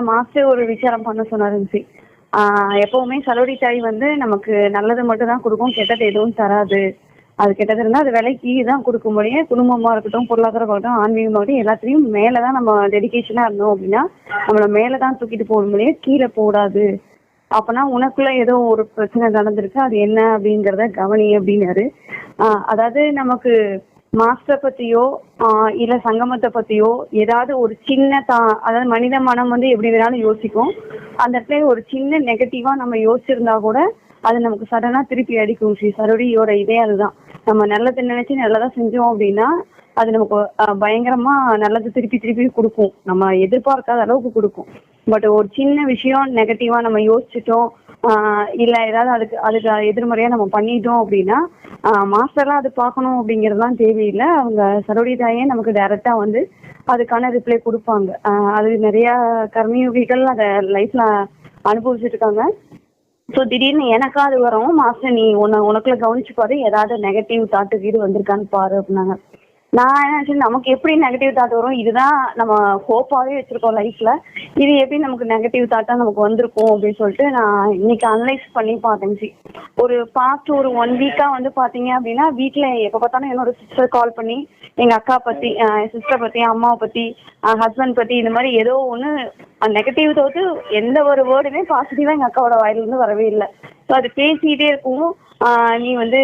Master ஒரு விசாரம் பண்ண சொன்னாருந்துச்சு ஆஹ் எப்பவுமே சலோடி தாய் வந்து நமக்கு நல்லது மட்டும் தான் கொடுக்கும் கெட்டது எதுவும் தராது. அது கெட்டது இருந்தால் அது விலைக்கு தான் கொடுக்க முடியும் குடும்பமாக இருக்கட்டும் பொருளாதாரம் இருக்கட்டும் ஆன்மீகமாக இருக்கட்டும் எல்லாத்துலேயும் மேலே தான் நம்ம டெடிகேஷனாக இருந்தோம் அப்படின்னா நம்மளை மேலே தான் தூக்கிட்டு போக முடியும் கீழே போடாது. அப்பனா உனக்குள்ள ஏதோ ஒரு பிரச்சனை நடந்திருக்கு அது என்ன அப்படிங்கறத கவனி அப்படின்னாரு. ஆஹ் அதாவது நமக்கு மாஸ்டரை பத்தியோ ஆஹ் இல்ல சங்கமத்தை பத்தியோ ஏதாவது ஒரு சின்ன தா அதாவது மனித மனம் வந்து எப்படி வேணாலும் யோசிக்கும். அந்த இடத்துல ஒரு சின்ன நெகட்டிவா நம்ம யோசிச்சிருந்தா கூட அது நமக்கு சடனா திருப்பி அடிக்கும் ஸ்ரீ சரோடியோட இதே அதுதான். நம்ம நல்லது நினைச்சு நல்லதா செஞ்சோம் அப்படின்னா அது நமக்கு பயங்கரமா நல்லது திருப்பி திருப்பி கொடுக்கும். நம்ம எதிர்பார்க்காத அளவுக்கு கொடுக்கும். பட் ஒரு சின்ன விஷயம் நெகட்டிவா நம்ம யோசிச்சிட்டோம் இல்ல ஏதாவது அதுக்கு அதுக்கு எதிர்மறையா நம்ம பண்ணிட்டோம் அப்படின்னா மாஸ்டர்லாம் அது பார்க்கணும் அப்படிங்கறதுலாம் தேவையில்லை. அவங்க சரோடி தாயே நமக்கு டைரக்டா வந்து அதுக்கான ரிப்ளை கொடுப்பாங்க. அது நிறைய கர்மயோகிகள் அதை லைஃப்ல அனுபவிச்சிட்டு இருக்காங்க. ஸோ திடீர்னு எனக்கா அது வரும். மாஸ்டர் நீ உன்னை உனக்குள்ள கவனிச்சு பாரு ஏதாவது நெகட்டிவ் தாட்டு கீடு வந்திருக்கான்னு பாரு அப்படின்னாங்க. நான் என்ன நமக்கு எப்படி நெகட்டிவ் தாட் வரும்? இதுதான் நம்ம ஹோப்பாவே வச்சிருக்கோம் லைஃப்ல இது எப்படி நமக்கு நெகட்டிவ் தாட்டா நமக்கு வந்திருக்கும் அப்படின்னு சொல்லிட்டு நான் இன்னைக்கு அனலைஸ் பண்ணி பார்த்தேன் ஒரு பாஸ்ட் ஒரு ஒன் வீக்கா வந்து பாத்தீங்க அப்படின்னா வீட்டுல எப்ப பார்த்தாலும் என்னோட சிஸ்டர் கால் பண்ணி எங்க அக்கா பத்தி சிஸ்டர் பத்தி அம்மாவை பத்தி ஹஸ்பண்ட் பத்தி இந்த மாதிரி ஏதோ ஒண்ணு நெகட்டிவ் தவிர்த்து எந்த ஒரு வேர்டுமே பாசிட்டிவா எங்க அக்காவோட வாயிலிருந்து வரவே இல்லை. ஸோ அது பேசிக்கிட்டே இருக்கும். நீ வந்து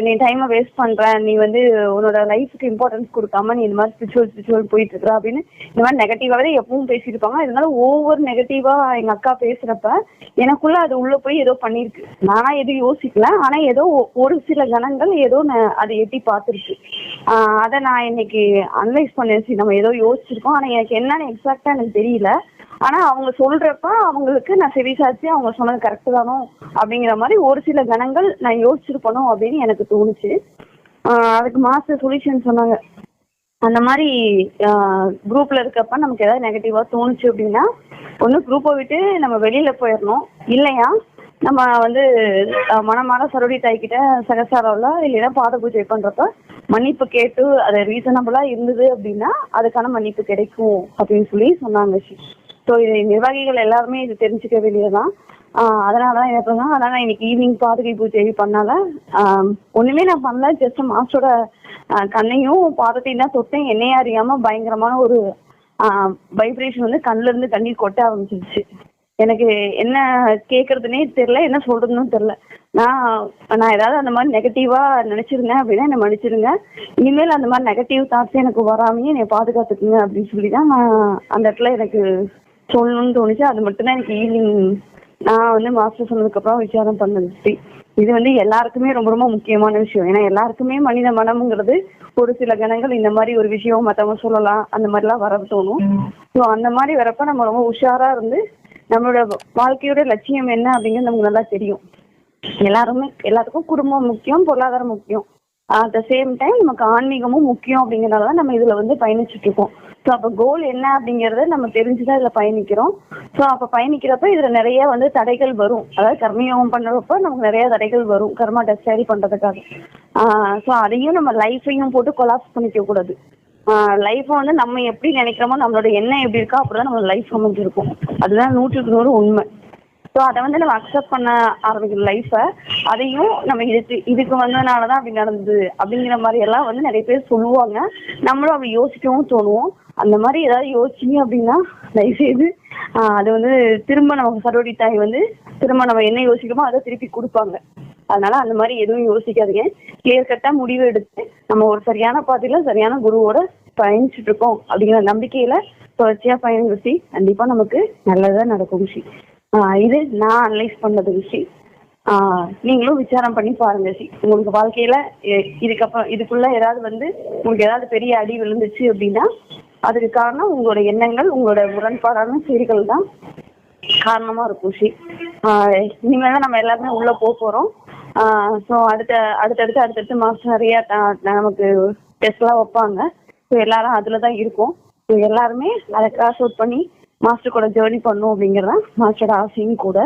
நீ டைமை வேஸ்ட் பண்ற. நீ வந்து உன்னோட லைஃப்க்கு இம்பார்ட்டன்ஸ் கொடுக்காம நீ இந்த மாதிரி ஸ்பிரிச்சுவல் ஸ்பிரிச்சுவல் போயிட்டு இருக்கிற அப்படின்னு இந்த மாதிரி நெகட்டிவாவே எப்பவும் பேசிட்டு இருப்பாங்க இதனால ஒவ்வொரு நெகட்டிவா எங்க அக்கா பேசுறப்ப எனக்குள்ள அது உள்ள போய் ஏதோ பண்ணிருக்கு நானா எதுவும் யோசிக்கல. ஆனா ஏதோ ஒரு சில கணங்கள் ஏதோ அதை எட்டி பார்த்துருக்கு. ஆஹ் அதை நான் இன்னைக்கு அனலைஸ் பண்ணேன். சரி, நம்ம ஏதோ யோசிச்சிருக்கோம். ஆனா எனக்கு என்னன்னு எக்ஸாக்டா எனக்கு தெரியல. ஆனா அவங்க சொல்றப்ப அவங்களுக்கு நான் செவிசாச்சு அவங்க சொன்னது கரெக்ட் தானோ அப்படிங்கிற மாதிரி ஒரு சில கணங்கள் நான் யோசிச்சிருக்கணும் அப்படின்னு எனக்கு தோணுச்சு. அதுக்கு மாஸ்டர் சொல்யூஷன் சொன்னாங்க. அந்த மாதிரி குரூப்ல இருக்கப்ப நமக்கு ஏதாவது நெகட்டிவா தோணுச்சு அப்படின்னா ஒன்று குரூப்பை விட்டு நம்ம வெளியில போயிடணும் இல்லையா? நம்ம வந்து அஹ், மனமார சரோடி தாய்கிட்ட சகசாராவில் இல்லைன்னா பாத பூஜை பண்றப்ப மன்னிப்பு கேட்டு அது ரீசனபிளா இருந்தது அப்படின்னா அதுக்கான மன்னிப்பு கிடைக்கும் அப்படின்னு சொல்லி சொன்னாங்க. ஸோ இது நிர்வாகிகள் எல்லாருமே இது தெரிஞ்சுக்க வேண்டியதுதான். ஆஹ் அதனால தான் என்ன தான் அதனால இன்னைக்கு ஈவினிங் பாதுகை பூஜை பண்ணால ஒண்ணுமே நான் பண்ணல ஜஸ்ட் மாஸ்டரோட கண்ணையும் பாதத்தையும் தான் தொட்டேன். என்னையே அறியாம பயங்கரமான ஒரு வைப்ரேஷன் வந்து கண்ணுல இருந்து தண்ணீர் கொட்ட ஆரம்பிச்சிருச்சு. எனக்கு என்ன கேட்கறதுனே தெரியல என்ன சொல்றதுன்னு தெரியல. நான் நான் ஏதாவது அந்த மாதிரி நெகட்டிவா நினைச்சிருந்தேன் அப்படின்னா என்னை மன்னிச்சிருங்க இனிமேல் அந்த மாதிரி நெகட்டிவ் தாட்ஸ் எனக்கு வராமையே என்னை பாதுகாத்துக்குங்க அப்படின்னு சொல்லி தான் நான் அந்த இடத்துல எனக்கு சொல்லணும்னு தோணுச்சு. அது மட்டும்தான் எனக்கு ஈவினிங் நான் வந்து மாஸ்டர் சொன்னதுக்கப்புறம் விசாரம் பண்ணது. ஸ்ரீ இது வந்து எல்லாருக்குமே ரொம்ப ரொம்ப முக்கியமான விஷயம். ஏன்னா எல்லாருக்குமே மனித மனம்ங்கிறது ஒரு சில கணங்கள் இந்த மாதிரி ஒரு விஷயம் மற்றவங்க சொல்லலாம் அந்த மாதிரிலாம் வர தோணும். ஸோ அந்த மாதிரி வரப்ப நம்ம ரொம்ப உஷாரா இருந்து நம்மளோட வாழ்க்கையோட லட்சியம் என்ன அப்படிங்கிறது நமக்கு நல்லா தெரியும். எல்லாருமே எல்லாத்துக்கும் குடும்பம் முக்கியம் பொருளாதாரம் முக்கியம். அட் த சேம் டைம் நமக்கு ஆன்மீகமும் முக்கியம் அப்படிங்கறதால தான் நம்ம இதுல வந்து பயணிச்சுட்டு இருக்கோம் ஸோ அப்போ கோல் என்ன அப்படிங்கறத நம்ம தெரிஞ்சுதான் இதுல பயணிக்கிறோம். ஸோ அப்போ பயணிக்கிறப்ப இதுல நிறைய வந்து தடைகள் வரும். அதாவது கர்மயோகம் பண்றப்ப நமக்கு நிறைய தடைகள் வரும். கர்மா டெஸ்ட் பண்றதுக்காக. ஸோ அதையும் நம்ம லைஃபையும் போட்டு கொலாப்ஸ் பண்ணிக்க கூடாது. லைஃப்பை வந்து நம்ம எப்படி நினைக்கிறோமோ நம்மளோட எண்ணம் எப்படி இருக்கோ அப்படிதான் நம்ம லைஃப் அமைஞ்சிருக்கும். அதுதான் நூற்றுக்கு நூறு உண்மை. ஸோ அதை வந்து நம்ம அக்செப்ட் பண்ண ஆரம்பிக்கணும் லைஃப்பை அதையும் நம்ம இதுக்கு இதுக்கு வந்ததுனால தான் அப்படி நடந்தது அப்படிங்கிற மாதிரி எல்லாம் வந்து நிறைய பேர் சொல்லுவாங்க. நம்மளும் அப்படி யோசிக்கவும் தோணுவோம். அந்த மாதிரி ஏதாவது யோசிச்சிங்க அப்படின்னா தயவுசெய்து ஆஹ் அது வந்து திரும்ப நமக்கு சரோடி தாய் வந்து திரும்ப நம்ம என்ன யோசிக்கிறோமோ அதை திருப்பி கொடுப்பாங்க. அதனால அந்த மாதிரி எதுவும் யோசிக்காதீங்க. கிளியர் கட்டா முடிவு எடுத்து நம்ம ஒரு சரியான பாதையில சரியான குருவோட பயணிச்சுட்டு இருக்கோம் அப்படிங்கிற நம்பிக்கையில தொடர்ச்சியா பயணிச்சு கண்டிப்பா நமக்கு நல்லதா நடக்கும் ஷி இது நான் அனலைஸ் பண்ணது ஷி ஆஹ் நீங்களும் விசாரம் பண்ணி பாருங்க சி. உங்களுக்கு வாழ்க்கையில எ- இதுக்கப்புறம் இதுக்குள்ள ஏதாவது வந்து உங்களுக்கு ஏதாவது பெரிய அடி விழுந்துச்சு அப்படின்னா அதுக்கு காரணம் உங்களோட எண்ணங்கள் உங்களோட முரண்பாடான செயல்கள் தான் காரணமா இருக்கும் ஷி ஆஹ் இனிமேல் தான் நம்ம எல்லாருமே உள்ள போக போறோம். ஸோ அடுத்த அடுத்தடுத்து அடுத்தடுத்து மாசம் நிறைய நமக்கு நமக்கு டெஸ்ட்லாம் வைப்பாங்க. ஸோ எல்லாரும் அதுல தான் இருக்கும். ஸோ எல்லாருமே அதை கிராஸ் அவுட் பண்ணி மாஸ்டர் கூட ஜேர்னி பண்ணும் அப்படிங்கிறதா? மாஸ்டரோட ஆசையும் கூட.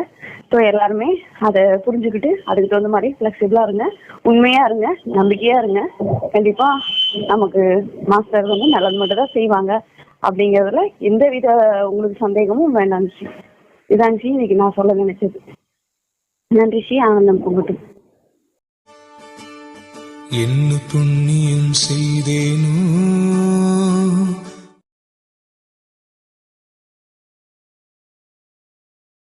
ஸோ எல்லாருமே அதை புரிஞ்சுக்கிட்டு அதுக்கு தகுந்த மாதிரி ஃப்ளெக்சிபிளா இருங்க. உண்மையா இருங்க. நம்பிக்கையா இருங்க. கண்டிப்பா நமக்கு மாஸ்டர் வந்து நல்லது மட்டும் தான் செய்வாங்க. அப்படிங்கறதுல எந்த வித உங்களுக்கு சந்தேகமும் வேண்டாம் ஷி இதான் ஷி இன்னைக்கு நான் சொல்ல நினைச்சது. நன்றி ஷி ஆனந்தம் கும்பிட்டு. என்ன புண்ணியம் செய்தேனோ?